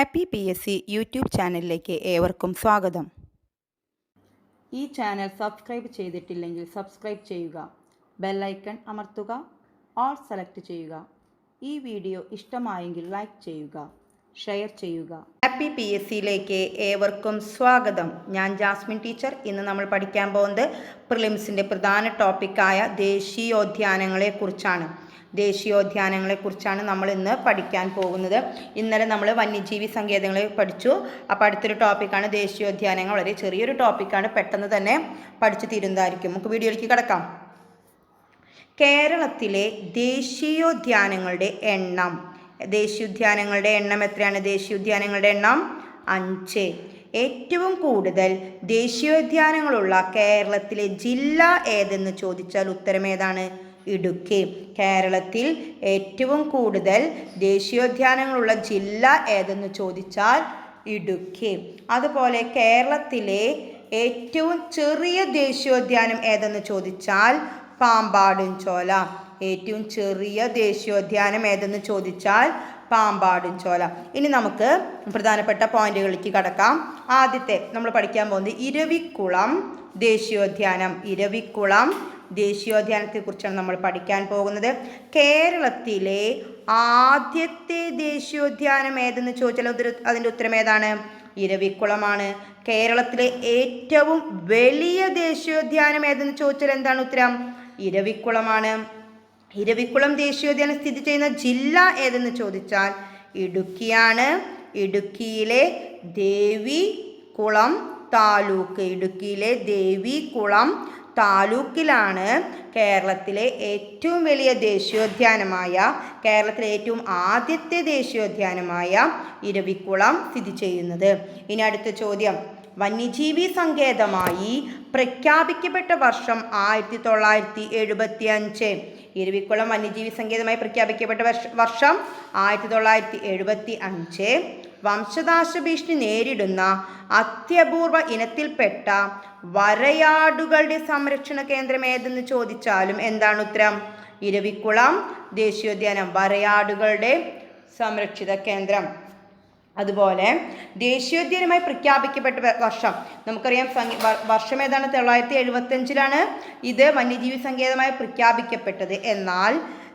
Happy P S C YouTube ചാനലിലേക്ക് ഏവർക്കും സ്വാഗതം. ഈ ചാനൽ സബ്സ്ക്രൈബ് ചെയ്തിട്ടില്ലെങ്കിൽ സബ്സ്ക്രൈബ് ചെയ്യുക ബെല്ലൈക്കൺ അമർത്തുക ഓൾ സെലക്ട് ചെയ്യുക. ഈ വീഡിയോ ഇഷ്ടമായെങ്കിൽ ലൈക്ക് ചെയ്യുക ഷെയർ ചെയ്യുക. ഹാപ്പി പി എസ് സിയിലേക്ക് ഏവർക്കും സ്വാഗതം. ഞാൻ ജാസ്മിൻ ടീച്ചർ. ഇന്ന് നമ്മൾ പഠിക്കാൻ പോകുന്നത് പ്രിലിംസിന്റെ പ്രധാന ടോപ്പിക്കായ ദേശീയോദ്യാനങ്ങളെക്കുറിച്ചാണ്. ദേശീയോദ്യാനങ്ങളെക്കുറിച്ചാണ് നമ്മൾ ഇന്ന് പഠിക്കാൻ പോകുന്നത്. ഇന്നലെ നമ്മൾ വന്യജീവി സങ്കേതങ്ങളെ പഠിച്ചു. അപ്പോൾ അടുത്തൊരു ടോപ്പിക്കാണ് ദേശീയോദ്യാനങ്ങൾ. വളരെ ചെറിയൊരു ടോപ്പിക്കാണ്. പെട്ടെന്ന് തന്നെ പഠിച്ചു തീരുന്നതായിരിക്കും. നമുക്ക് വീഡിയോയിലേക്ക് കിടക്കാം. കേരളത്തിലെ ദേശീയോദ്യാനങ്ങളുടെ എണ്ണം. ദേശീയോദ്യാനങ്ങളുടെ എണ്ണം എത്രയാണ്? ദേശീയോദ്യാനങ്ങളുടെ എണ്ണം അഞ്ച്. ഏറ്റവും കൂടുതൽ ദേശീയോദ്യാനങ്ങളുള്ള കേരളത്തിലെ ജില്ല ഏതെന്ന് ചോദിച്ചാൽ ഉത്തരം ഏതാണ്? ഇടുക്കി. കേരളത്തിൽ ഏറ്റവും കൂടുതൽ ദേശീയോദ്യാനങ്ങളുള്ള ജില്ല ഏതെന്ന് ചോദിച്ചാൽ ഇടുക്കി. അതുപോലെ കേരളത്തിലെ ഏറ്റവും ചെറിയ ദേശീയോദ്യാനം ഏതെന്ന് ചോദിച്ചാൽ പാമ്പാടും ചോല ഏറ്റവും ചെറിയ ദേശീയോദ്യാനം ഏതെന്ന് ചോദിച്ചാൽ പാമ്പാടും ചോല ഇനി നമുക്ക് പ്രധാനപ്പെട്ട പോയിന്റുകളിലേക്ക് കടക്കാം. ആദ്യത്തെ നമ്മൾ പഠിക്കാൻ പോകുന്നത് ഇരവിക്കുളം ദേശീയോദ്യാനം. ഇരവിക്കുളം ദേശീയോദ്യാനത്തെക്കുറിച്ചാണ് നമ്മൾ പഠിക്കാൻ പോകുന്നത്. കേരളത്തിലെ ആദ്യത്തെ ദേശീയോദ്യാനം ഏതെന്ന് ചോദിച്ചാൽ അതിന്റെ ഉത്തരം ഏതാണ്? ഇരവിക്കുളമാണ്. കേരളത്തിലെ ഏറ്റവും വലിയ ദേശീയോദ്യാനം ഏതെന്ന് ചോദിച്ചാൽ എന്താണ് ഉത്തരം? ഇരവിക്കുളമാണ്. ഇരവിക്കുളം ദേശീയോദ്യാനം സ്ഥിതി ചെയ്യുന്ന ജില്ല ഏതെന്ന് ചോദിച്ചാൽ ഇടുക്കിയാണ്. ഇടുക്കിയിലെ ദേവികുളം താലൂക്ക്. ഇടുക്കിയിലെ ദേവികുളം താലൂക്കിലാണ് കേരളത്തിലെ ഏറ്റവും വലിയ ദേശീയോദ്യാനമായ കേരളത്തിലെ ഏറ്റവും ആദ്യത്തെ ദേശീയോദ്യാനമായ ഇരവിക്കുളം സ്ഥിതി ചെയ്യുന്നത്. ഇനി അടുത്ത ചോദ്യം. വന്യജീവി സങ്കേതമായി പ്രഖ്യാപിക്കപ്പെട്ട വർഷം ആയിരത്തി തൊള്ളായിരത്തി എഴുപത്തി അഞ്ച് ഇരവിക്കുളം വന്യജീവി സങ്കേതമായി പ്രഖ്യാപിക്കപ്പെട്ട വർഷം ആയിരത്തി തൊള്ളായിരത്തി എഴുപത്തി അഞ്ച് വംശനാശ ഭീഷണി നേരിടുന്ന അത്യപൂർവ ഇനത്തിൽപ്പെട്ട വരയാടുകളുടെ സംരക്ഷണ കേന്ദ്രം ഏതെന്ന് ചോദിച്ചാലും എന്താണ് ഉത്തരം? ഇരവിക്കുളം ദേശീയോദ്യാനം വരയാടുകളുടെ സംരക്ഷിത കേന്ദ്രം. അതുപോലെ ദേശീയോദ്യാനമായി പ്രഖ്യാപിക്കപ്പെട്ട വർഷം. നമുക്കറിയാം വർഷം ഏതാണ്? തൊള്ളായിരത്തി എഴുപത്തഞ്ചിലാണ് ഇത് വന്യജീവി സങ്കേതമായി പ്രഖ്യാപിക്കപ്പെട്ടത്. എന്നാൽ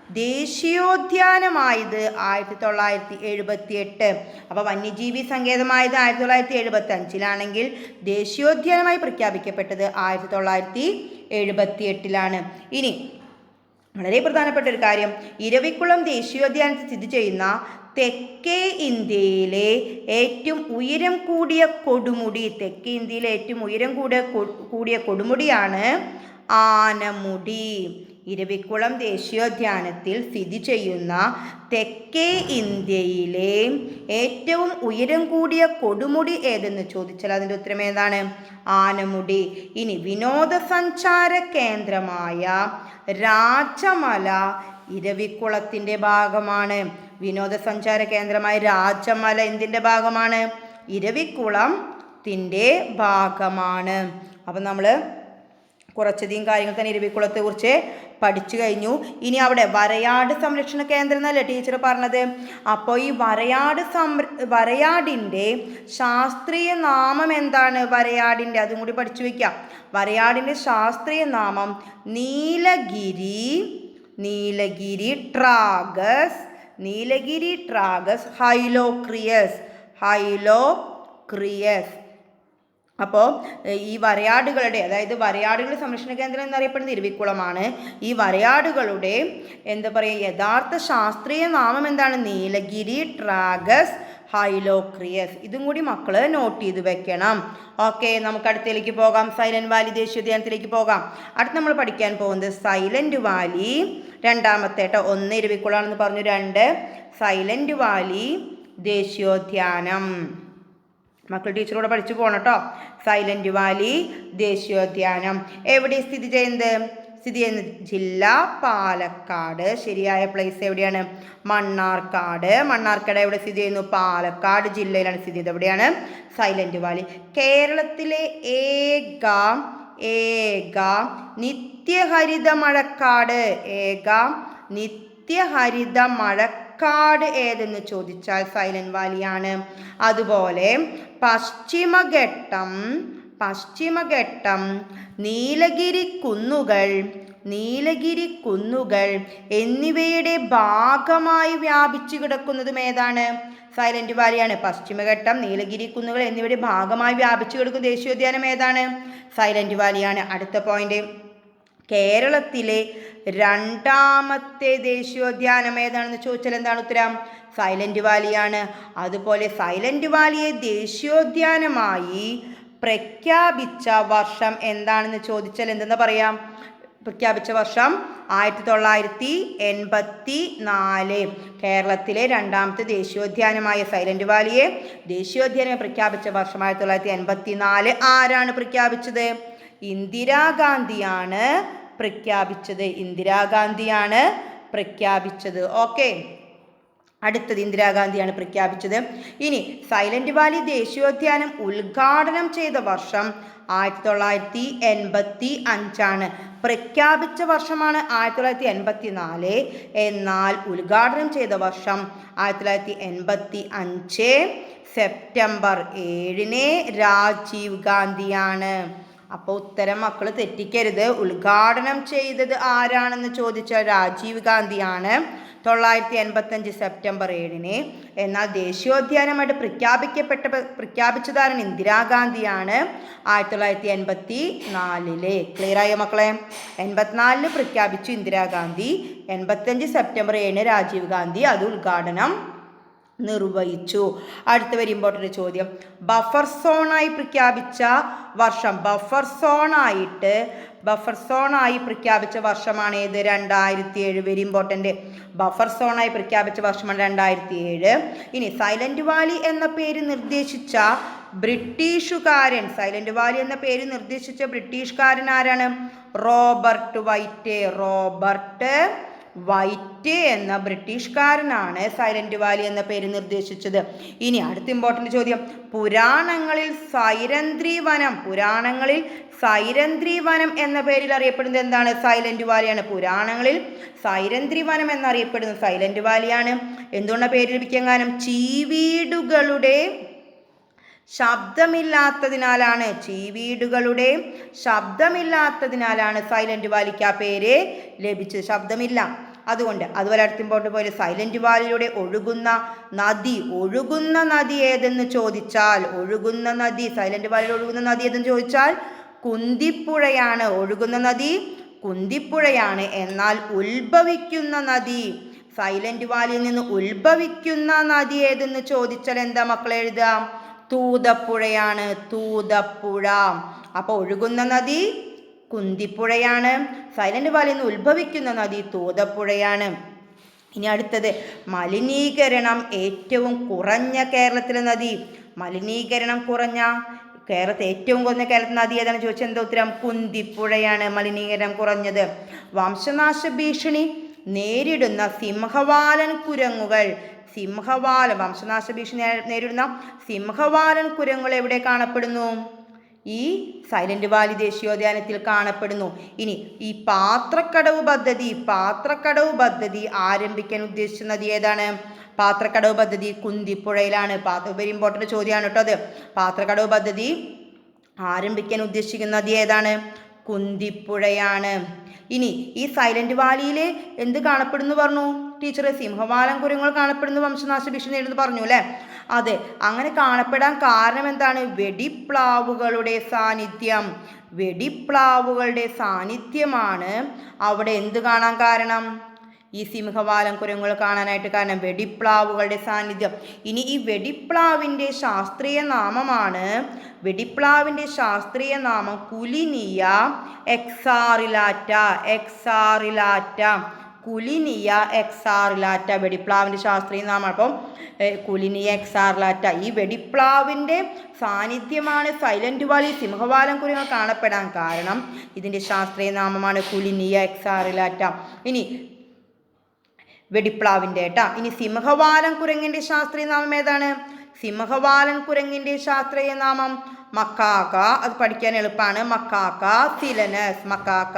ദേശീയോദ്യാനമായത് ആയിരത്തി തൊള്ളായിരത്തി എഴുപത്തി എട്ട് അപ്പോൾ വന്യജീവി സങ്കേതമായത് ആയിരത്തി തൊള്ളായിരത്തി എഴുപത്തി അഞ്ചിലാണെങ്കിൽ ദേശീയോദ്യാനമായി പ്രഖ്യാപിക്കപ്പെട്ടത് ആയിരത്തി തൊള്ളായിരത്തി എഴുപത്തി എട്ടിലാണ് ഇനി വളരെ പ്രധാനപ്പെട്ട ഒരു കാര്യം. ഇരവിക്കുളം ദേശീയോദ്യാനത്തിൽ സ്ഥിതി ചെയ്യുന്ന തെക്കേ ഇന്ത്യയിലെ ഏറ്റവും ഉയരം കൂടിയ കൊടുമുടി തെക്കേ ഇന്ത്യയിലെ ഏറ്റവും ഉയരം കൂടിയ കൂടിയ കൊടുമുടിയാണ് ആനമുടി. ഇരവിക്കുളം ദേശീയോദ്യാനത്തിൽ സ്ഥിതി ചെയ്യുന്ന തെക്കേ ഇന്ത്യയിലെ ഏറ്റവും ഉയരം കൂടിയ കൊടുമുടി ഏതെന്ന് ചോദിച്ചാൽ അതിന്റെ ഉത്തരം ഏതാണ്? ആനമുടി. ഇനി വിനോദസഞ്ചാര കേന്ദ്രമായ രാജമല ഇരവിക്കുളത്തിന്റെ ഭാഗമാണ്. വിനോദസഞ്ചാര കേന്ദ്രമായ രാജമല എന്തിന്റെ ഭാഗമാണ്? ഇരവിക്കുളത്തിന്റെ ഭാഗമാണ്. അപ്പം നമ്മൾ കുറച്ചധികം കാര്യങ്ങൾ തന്നെ ഇരവിക്കുളത്തെ കുറിച്ച് പഠിച്ചു കഴിഞ്ഞു. ഇനി അവിടെ വരയാട് സംരക്ഷണ കേന്ദ്രം എന്നല്ലേ ടീച്ചർ പറഞ്ഞത്? അപ്പോൾ ഈ വരയാട് സംര വരയാടിന്റെ ശാസ്ത്രീയ നാമം എന്താണ്? വരയാടിന്റെ അതും കൂടി പഠിച്ചു വയ്ക്കാം. വരയാടിന്റെ ശാസ്ത്രീയ നാമം Nilgiri Nilgiritragus Nilgiritragus hylocrius hylocrius. അപ്പോൾ ഈ വരയാടുകളുടെ അതായത് വരയാടുകളുടെ സംരക്ഷണ കേന്ദ്രം എന്നറിയപ്പെടുന്ന ഇരുവിക്കുളമാണ്. ഈ വരയാടുകളുടെ എന്താ പറയുക യഥാർത്ഥ ശാസ്ത്രീയ നാമം എന്താണ്? Nilgiritragus hylocrius. ഇതും കൂടി മക്കൾ നോട്ട് ചെയ്ത് വെക്കണം. ഓക്കെ നമുക്ക് അടുത്തേക്ക് പോകാം. സൈലന്റ് വാലി ദേശീയോദ്യാനത്തിലേക്ക് പോകാം. അടുത്ത് നമ്മൾ പഠിക്കാൻ പോകുന്നത് സൈലന്റ് വാലി രണ്ടാമത്തെ കേട്ടോ ഒന്ന് ഇരുവിക്കുളമാണെന്ന് പറഞ്ഞു രണ്ട്. സൈലന്റ് വാലി ദേശീയോദ്യാനം. മക്കൾ ടീച്ചറോട് പഠിച്ചു പോകണം കേട്ടോ സൈലന്റ് വാലി ദേശീയോദ്യാനം. എവിടെ സ്ഥിതി ചെയ്യുന്നത്? സ്ഥിതി ചെയ്യുന്നത് ജില്ല പാലക്കാട്. ശരിയായ പ്ലേസ് എവിടെയാണ്? മണ്ണാർക്കാട്. മണ്ണാർക്കാട് എവിടെ സ്ഥിതി ചെയ്യുന്നു? പാലക്കാട് ജില്ലയിലാണ് സ്ഥിതി ചെയ്യുന്നത്. എവിടെയാണ്? Silent Valley. കേരളത്തിലെ ഏക ഏക നിത്യഹരിത മഴക്കാട്. ഏക നിത്യഹരിത മഴ മഴക്കാട് ഏതെന്ന് ചോദിച്ചാൽ സൈലന്റ് വാലിയാണ്. അതുപോലെ പശ്ചിമഘട്ടം പശ്ചിമഘട്ടം നീലഗിരി കുന്നുകൾ നീലഗിരി കുന്നുകൾ എന്നിവയുടെ ഭാഗമായി വ്യാപിച്ചു കിടക്കുന്നതും ഏതാണ്? സൈലന്റ് വാലിയാണ്. പശ്ചിമഘട്ടം നീലഗിരി കുന്നുകൾ എന്നിവയുടെ ഭാഗമായി വ്യാപിച്ചു കിടക്കുന്ന ദേശീയോദ്യാനം ഏതാണ്? സൈലന്റ് വാലിയാണ്. അടുത്ത പോയിന്റ് കേരളത്തിലെ രണ്ടാമത്തെ ദേശീയോദ്യാനം ഏതാണെന്ന് ചോദിച്ചാൽ എന്താണ് ഉത്തരം? സൈലന്റ് വാലിയാണ്. അതുപോലെ സൈലന്റ് വാലിയെ ദേശീയോദ്യാനമായി പ്രഖ്യാപിച്ച വർഷം എന്താണെന്ന് ചോദിച്ചാൽ എന്തെന്ന് പറയാം? പ്രഖ്യാപിച്ച വർഷം ആയിരത്തി തൊള്ളായിരത്തി എൺപത്തി നാല് കേരളത്തിലെ രണ്ടാമത്തെ ദേശീയോദ്യാനമായ സൈലന്റ് വാലിയെ ദേശീയോദ്യാനം പ്രഖ്യാപിച്ച വർഷം ആയിരത്തി തൊള്ളായിരത്തി എൺപത്തി നാല് ആരാണ് പ്രഖ്യാപിച്ചത്? ഇന്ദിരാഗാന്ധിയാണ് പ്രഖ്യാപിച്ചത്. ഇന്ദിരാഗാന്ധിയാണ് പ്രഖ്യാപിച്ചത്. ഓക്കെ. അടുത്തത് ഇന്ദിരാഗാന്ധിയാണ് പ്രഖ്യാപിച്ചത്. ഇനി സൈലന്റ് വാലി ദേശീയോദ്യാനം ഉദ്ഘാടനം ചെയ്ത വർഷം ആയിരത്തി തൊള്ളായിരത്തി എൺപത്തി അഞ്ചാണ് പ്രഖ്യാപിച്ച വർഷമാണ് ആയിരത്തി തൊള്ളായിരത്തി എൺപത്തി നാല് എന്നാൽ ഉദ്ഘാടനം ചെയ്ത വർഷം ആയിരത്തി തൊള്ളായിരത്തി എൺപത്തി അഞ്ച് സെപ്റ്റംബർ ഏഴിന് രാജീവ് ഗാന്ധിയാണ്. അപ്പോൾ ഉത്തരം മക്കൾ തെറ്റിക്കരുത്. ഉദ്ഘാടനം ചെയ്തത് ആരാണെന്ന് ചോദിച്ച രാജീവ് ഗാന്ധിയാണ് തൊള്ളായിരത്തി എൺപത്തഞ്ച് സെപ്റ്റംബർ ഏഴിന്. എന്നാൽ ദേശീയോദ്യാനമായിട്ട് പ്രഖ്യാപിക്കപ്പെട്ട പ്രഖ്യാപിച്ചതാരാണ് ഇന്ദിരാഗാന്ധിയാണ് ആയിരത്തി തൊള്ളായിരത്തി എൺപത്തി നാലിൽ. ക്ലിയർ ആയോ മക്കളെ? എൺപത്തിനാലിൽ പ്രഖ്യാപിച്ചു ഇന്ദിരാഗാന്ധി എൺപത്തഞ്ച് സെപ്റ്റംബർ ഏഴിന് രാജീവ് ഗാന്ധി അത് ഉദ്ഘാടനം നിർവഹിച്ചു. അടുത്ത വരി ഇമ്പോർട്ടന്റ് ചോദ്യം. ബഫർ സോണായി പ്രഖ്യാപിച്ച വർഷം. ബഫർ സോണായിട്ട് ബഫർ സോണായി പ്രഖ്യാപിച്ച വർഷമാണ് ഏത്? രണ്ടായിരത്തി ഏഴ് വെരി ഇമ്പോർട്ടന്റ് ബഫർ സോണായി പ്രഖ്യാപിച്ച വർഷമാണ് രണ്ടായിരത്തി ഏഴ് ഇനി സൈലന്റ് വാലി എന്ന പേര് നിർദ്ദേശിച്ച ബ്രിട്ടീഷുകാരൻ സൈലന്റ് വാലി എന്ന പേര് നിർദ്ദേശിച്ച ബ്രിട്ടീഷുകാരൻ ആരാണ്? Robert white. റോബർട്ട് വൈറ്റ് എന്ന ബ്രിട്ടീഷുകാരനാണ് സൈലന്റ് വാലി എന്ന പേര് നിർദ്ദേശിച്ചത്. ഇനി അടുത്ത ഇമ്പോർട്ടന്റ് ചോദ്യം. പുരാണങ്ങളിൽ സൈരന്ത്രി വനം പുരാണങ്ങളിൽ സൈരന്ത്രി വനം എന്ന പേരിൽ അറിയപ്പെടുന്നത് എന്താണ്? സൈലന്റ് വാലിയാണ്. പുരാണങ്ങളിൽ സൈരന്ത്രി വനം എന്നറിയപ്പെടുന്നത് സൈലന്റ് വാലിയാണ്. എന്തുകൊണ്ടാണ് പേര് ലഭിക്കാൻ കാരണം ചീവീടുകളുടെ ശബ്ദമില്ലാത്തതിനാലാണ് ചീവീടുകളുടെ ശബ്ദമില്ലാത്തതിനാലാണ് സൈലന്റ് വാലിക്ക് ആ പേര് ലഭിച്ചത്. ശബ്ദമില്ല. അതുകൊണ്ട് അതുപോലെ അടുത്ത് ഇമ്പോർട്ട് പോലെ സൈലന്റ് വാലിലൂടെ ഒഴുകുന്ന നദി. ഒഴുകുന്ന നദി ഏതെന്ന് ചോദിച്ചാൽ ഒഴുകുന്ന നദി സൈലന്റ് വാലിൽ ഒഴുകുന്ന നദി ഏതെന്ന് ചോദിച്ചാൽ കുന്തിപ്പുഴയാണ്. ഒഴുകുന്ന നദി കുന്തിപ്പുഴയാണ്. എന്നാൽ ഉത്ഭവിക്കുന്ന നദി സൈലന്റ് വാലിയിൽ നിന്ന് ഉത്ഭവിക്കുന്ന നദി ഏതെന്ന് ചോദിച്ചാൽ എന്താ മക്കളെ എഴുതാം? തൂതപ്പുഴയാണ് തൂതപ്പുഴ. അപ്പോൾ ഒഴുകുന്ന നദി കുന്തിപ്പുഴയാണ്. സൈലന്റ് വാലിൽ നിന്ന് ഉത്ഭവിക്കുന്ന നദി തൂതപ്പുഴയാണ്. ഇനി അടുത്തത് മലിനീകരണം ഏറ്റവും കുറഞ്ഞ കേരളത്തിലെ നദി. മലിനീകരണം കുറഞ്ഞ കേരളത്തിൽ ഏറ്റവും കുറഞ്ഞ കേരളത്തിലെ നദി ഏതാണ്? ചോദിച്ചത് എന്താ ഉത്തരം? കുന്തിപ്പുഴയാണ് മലിനീകരണം കുറഞ്ഞത്. വംശനാശ ഭീഷണി നേരിടുന്ന സിംഹവാലൻ കുരങ്ങുകൾ. സിംഹവാലൻ വംശനാശ ഭീഷണി നേരിടുന്ന സിംഹവാലൻ കുരങ്ങൾ എവിടെ കാണപ്പെടുന്നു? ഈ സൈലന്റ് വാലി ദേശീയോദ്യാനത്തിൽ കാണപ്പെടുന്നു. ഇനി ഈ പാത്രക്കടവ് പദ്ധതി പാത്രക്കടവ് പദ്ധതി ആരംഭിക്കാൻ ഉദ്ദേശിച്ചത് നദി ഏതാണ്? പാത്രക്കടവ് പദ്ധതി കുന്തിപ്പുഴയിലാണ്. വെരി ഇമ്പോർട്ടന്റ് ചോദ്യമാണ് കേട്ടോ അത്. പാത്രക്കടവ് പദ്ധതി ആരംഭിക്കാൻ ഉദ്ദേശിക്കുന്നത് ഏതാണ്? കുന്തിപ്പുഴയാണ്. ഇനി ഈ സൈലന്റ് വാലിയിൽ എന്ത് കാണപ്പെടുന്നു പറഞ്ഞു? ടീച്ചറെ സിംഹവാലം കുരുങ്ങൾ കാണപ്പെടുന്ന വംശനാശ ഭീഷണി എന്ന് പറഞ്ഞു അല്ലേ അതെ അങ്ങനെ കാണപ്പെടാൻ കാരണം എന്താണ്? വെടിപ്ലാവുകളുടെ സാന്നിധ്യം. വെടിപ്ലാവുകളുടെ സാന്നിധ്യമാണ് അവിടെ എന്ത് കാണാൻ കാരണം? ഈ സിംഹവാലം കുരങ്ങുകൾ കാണാനായിട്ട് കാരണം വെടിപ്ലാവുകളുടെ സാന്നിധ്യം. ഇനി ഈ വെടിപ്ലാവിന്റെ ശാസ്ത്രീയ നാമമാണ് വെടിപ്ലാവിന്റെ ശാസ്ത്രീയ നാമം കുലിനിയ എക്സാറിലാറ്റ എക്സാറിലാറ്റ. കുലിനിയ എക്സാർലാറ്റ വെടിപ്ലാവിന്റെ ശാസ്ത്രീയ നാമം അപ്പം കുലിനിയ എക്സാർലാറ്റ ഈ വെടിപ്ലാവിന്റെ സാന്നിധ്യമാണ് സൈലന്റ് വാലി സിംഹവാലം കുരങ്ങൾ കാണപ്പെടാൻ കാരണം ഇതിന്റെ ശാസ്ത്രീയ നാമമാണ് കുലിനിയ എക്സാറിലാറ്റ. ഇനി വെടിപ്ലാവിന്റെ ഏട്ടാ. ഇനി സിംഹവാലൻ കുരങ്ങിന്റെ ശാസ്ത്രീയ നാമം ഏതാണ്? സിംഹവാലൻ കുരങ്ങിന്റെ ശാസ്ത്രീയ നാമം മക്കാക്ക. അത് പഠിക്കാൻ എളുപ്പമാണ്. മക്കാക്ക സിലനസ്. മക്കാക്ക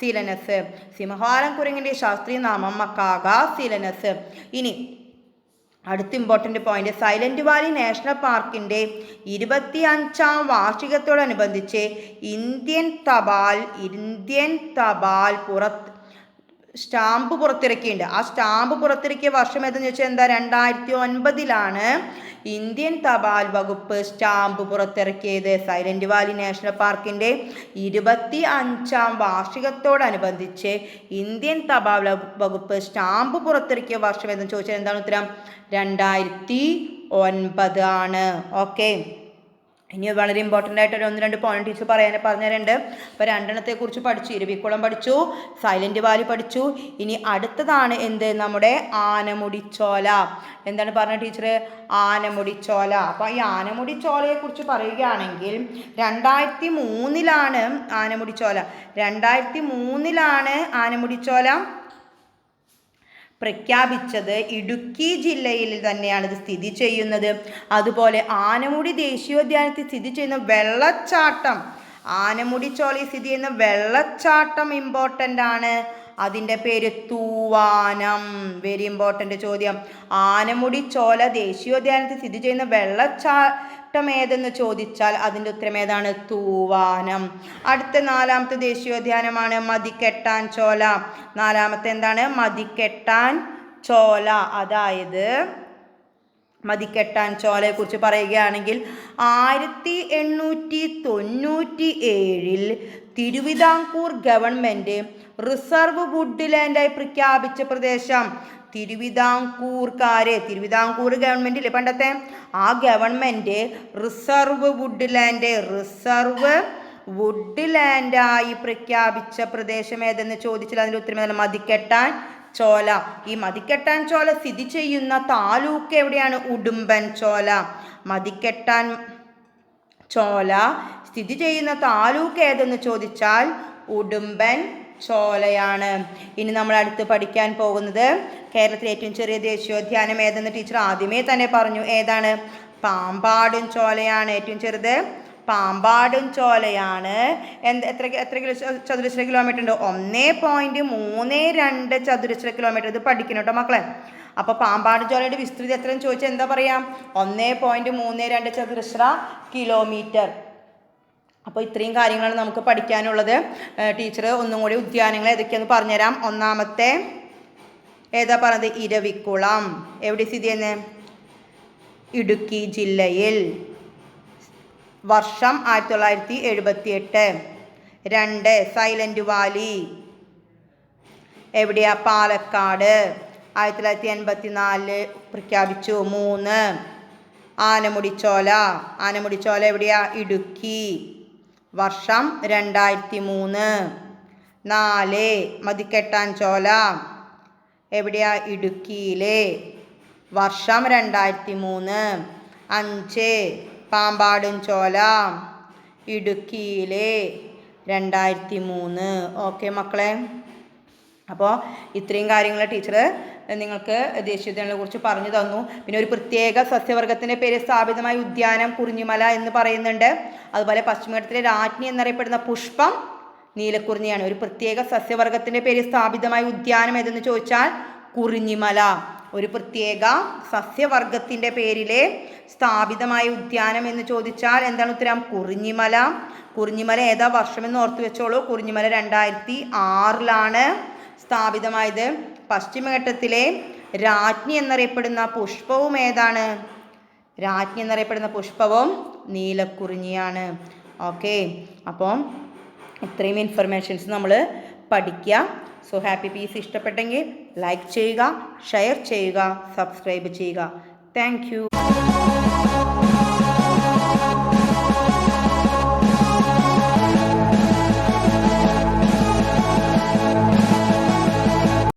സിലനസ്. സിംഹവാലം കുരങ്ങിന്റെ ശാസ്ത്രീയ നാമം മക്കാഗ സിലനസ്. ഇനി അടുത്ത important point Silent Valley national പാർക്കിന്റെ ഇരുപത്തി അഞ്ചാം വാർഷികത്തോടനുബന്ധിച്ച് ഇന്ത്യൻ തപാൽ ഇന്ത്യൻ തപാൽ പുറത്ത് സ്റ്റാമ്പ് പുറത്തിറക്കിയിട്ടുണ്ട്. ആ സ്റ്റാമ്പ് പുറത്തിറക്കിയ വർഷം ഏതെന്ന് ചോദിച്ചാൽ എന്താ? രണ്ടായിരത്തി ഒൻപതിലാണ് ഇന്ത്യൻ തപാൽ വകുപ്പ് സ്റ്റാമ്പ് പുറത്തിറക്കിയത്. സൈലന്റ് വാലി നാഷണൽ പാർക്കിന്റെ ഇരുപത്തി അഞ്ചാം വാർഷികത്തോടനുബന്ധിച്ച് ഇന്ത്യൻ തപാൽ വകുപ്പ് സ്റ്റാമ്പ് പുറത്തിറക്കിയ വർഷം ഏതെന്ന് ചോദിച്ചാൽ എന്താണ് ഉത്തരം? രണ്ടായിരത്തി ഒൻപത് ആണ്. ഓക്കെ. ഇനി വളരെ ഇമ്പോർട്ടന്റ് ആയിട്ട് ഒരു ഒന്ന് രണ്ട് പോയിന്റ് ടീച്ചർ പറയാൻ പറഞ്ഞുതരുന്നുണ്ട് അപ്പോൾ രണ്ടെണ്ണത്തെക്കുറിച്ച് പഠിച്ചു ഇരുവിക്കുളം പഠിച്ചു സൈലന്റ് വാലി പഠിച്ചു. ഇനി അടുത്തതാണ് എന്ത്? നമ്മുടെ ആനമുടിച്ചോല. എന്താണ് പറഞ്ഞ ടീച്ചർ ആനമുടിച്ചോല. അപ്പോൾ ഈ ആനമുടിച്ചോലയെക്കുറിച്ച് പറയുകയാണെങ്കിൽ രണ്ടായിരത്തി മൂന്നിലാണ് ആനമുടിച്ചോല. രണ്ടായിരത്തി മൂന്നിലാണ് ആനമുടിച്ചോല. പ്രഖ്യാപിച്ചത് ഇടുക്കി ജില്ലയിൽ തന്നെയാണ് ഇത് സ്ഥിതി ചെയ്യുന്നത്. അതുപോലെ ആനമുടി ദേശീയോദ്യാനത്തിൽ സ്ഥിതി ചെയ്യുന്ന വെള്ളച്ചാട്ടം ആനമുടി ചോളി സ്ഥിതി ചെയ്യുന്ന വെള്ളച്ചാട്ടം ഇമ്പോർട്ടന്റ് ആണ്. അതിന്റെ പേര് തൂവാനം. വെരി ഇമ്പോർട്ടന്റ് ചോദ്യം. ആനമുടി ചോല ദേശീയോദ്യാനത്തിൽ സ്ഥിതി ചെയ്യുന്ന വെള്ളച്ചാട്ടം ഏതെന്ന് ചോദിച്ചാൽ അതിന്റെ ഉത്തരം ഏതാണ്? തൂവാനം. അടുത്ത നാലാമത്തെ ദേശീയോദ്യാനമാണ് മതിക്കെട്ടാൻ ചോല. നാലാമത്തെ എന്താണ്? മതിക്കെട്ടാൻ ചോല. അതായത് മതിക്കെട്ടാൻ ചോലയെ കുറിച്ച് പറയുകയാണെങ്കിൽ ആയിരത്തി എണ്ണൂറ്റി തൊണ്ണൂറ്റി ഏഴിൽ തിരുവിതാംകൂർ ഗവൺമെന്റ് റിസർവ് വുഡ്ലാൻഡായി പ്രഖ്യാപിച്ച പ്രദേശം തിരുവിതാംകൂർക്കാര് തിരുവിതാംകൂർ ഗവൺമെന്റില്ലേ പണ്ടത്തെ? ആ ഗവൺമെന്റ് റിസർവ് വുഡ്ലാൻഡ് റിസർവ് വുഡ്ലാൻഡായി പ്രഖ്യാപിച്ച പ്രദേശം ഏതെന്ന് ചോദിച്ചാൽ അതിന്റെ ഉത്തരം മതിക്കെട്ടാൻ ചോല. ഈ മതിക്കെട്ടാൻ ചോല സ്ഥിതി ചെയ്യുന്ന താലൂക്ക് എവിടെയാണ്? ഉടുമ്പൻ ചോല. മതിക്കെട്ടാൻ ചോല സ്ഥിതി ചെയ്യുന്ന താലൂക്ക് ഏതെന്ന് ചോദിച്ചാൽ ഉടുമ്പൻ ചോലയാണ്. ഇനി നമ്മൾ അടുത്ത് പഠിക്കാൻ പോകുന്നത് കേരളത്തിലെ ഏറ്റവും ചെറിയ ദേശീയോദ്യാനം ഏതെന്ന് ടീച്ചർ ആദ്യമേ തന്നെ പറഞ്ഞു. ഏതാണ്? പാമ്പാടും ചോലയാണ്. ഏറ്റവും ചെറുത്? പാമ്പാടും ചോലയാണ്. എന്ത് എത്ര എത്ര കിലോ ചതുരശ്ര കിലോമീറ്റർ ഉണ്ട്? ഒന്നേ പോയിന്റ് മൂന്ന് രണ്ട് ചതുരശ്ര കിലോമീറ്റർ ഇത് പഠിക്കണം കേട്ടോ മക്കളെ. അപ്പോൾ പാമ്പാട് ചോലയുടെ വിസ്തൃതി എത്രയെന്ന് ചോദിച്ചാൽ എന്താ പറയാം? ഒന്നേ പോയിന്റ് മൂന്ന് രണ്ട് ചതുരശ്ര കിലോമീറ്റർ അപ്പോൾ ഇത്രയും കാര്യങ്ങളാണ് നമുക്ക് പഠിക്കാനുള്ളത്. ടീച്ചർ ഒന്നും കൂടി ഉദ്യാനങ്ങൾ ഏതൊക്കെയാണെന്ന് പറഞ്ഞുതരാം. ഒന്നാമത്തെ ഏതാ പറഞ്ഞത്? ഇരവിക്കുളം. എവിടെ സ്ഥിതി ചെയ്യുന്നത് ഇടുക്കി ജില്ലയിൽ. വർഷം ആയിരത്തി തൊള്ളായിരത്തി എഴുപത്തി എട്ട് രണ്ട് സൈലന്റ് വാലി. എവിടെയാ? പാലക്കാട്. ആയിരത്തി തൊള്ളായിരത്തി എൺപത്തി നാല് പ്രഖ്യാപിച്ചു. മൂന്ന് ആനമുടിച്ചോല. ആനമുടിച്ചോല എവിടെയാ? ഇടുക്കി. വർഷം രണ്ടായിരത്തി മൂന്ന് നാല് മതിക്കെട്ടാഞ്ചോല എവിടെയാ? ഇടുക്കിയിലെ. വർഷം രണ്ടായിരത്തി മൂന്ന് അഞ്ച് പാമ്പാടുംചോല ഇടുക്കിയിലെ. രണ്ടായിരത്തി മൂന്ന് ഓക്കെ മക്കളെ. അപ്പോൾ ഇത്രയും കാര്യങ്ങൾ ടീച്ചർ നിങ്ങൾക്ക് ദേശീയോദ്യാനങ്ങളെ കുറിച്ച് പറഞ്ഞു തന്നു. പിന്നെ ഒരു പ്രത്യേക സസ്യവർഗത്തിന്റെ പേര് സ്ഥാപിതമായ ഉദ്യാനം കുറിഞ്ഞിമല എന്ന് പറയുന്നുണ്ട്. അതുപോലെ പശ്ചിമഘട്ടത്തിലെ രാജ്ഞി എന്നറിയപ്പെടുന്ന പുഷ്പം നീലക്കുറിഞ്ഞിയാണ്. ഒരു പ്രത്യേക സസ്യവർഗത്തിന്റെ പേര് സ്ഥാപിതമായ ഉദ്യാനം ഏതെന്ന് ചോദിച്ചാൽ കുറിഞ്ഞിമല. ഒരു പ്രത്യേക സസ്യവർഗത്തിന്റെ പേരിലെ സ്ഥാപിതമായ ഉദ്യാനം എന്ന് ചോദിച്ചാൽ എന്താണ് ഉത്തരം? കുറിഞ്ഞിമല. കുറിഞ്ഞിമല ഏതാ വർഷമെന്ന് ഓർത്തു വെച്ചോളൂ. കുറിഞ്ഞിമല രണ്ടായിരത്തി ആറിലാണ് സ്ഥാപിതമായത്. പശ്ചിമഘട്ടത്തിലെ രാജ്ഞി എന്നറിയപ്പെടുന്ന പുഷ്പവും ഏതാണ്? രാജ്ഞി എന്നറിയപ്പെടുന്ന പുഷ്പവും നീലക്കുറിഞ്ഞിയാണ്. ഓക്കെ. അപ്പം ഇത്രയും ഇൻഫർമേഷൻസ് നമ്മൾ പഠിക്കുക സോ ഹാപ്പി പീസ് ഇഷ്ടപ്പെട്ടെങ്കിൽ ലൈക്ക് ചെയ്യുക ഷെയർ ചെയ്യുക സബ്സ്ക്രൈബ് ചെയ്യുക. താങ്ക്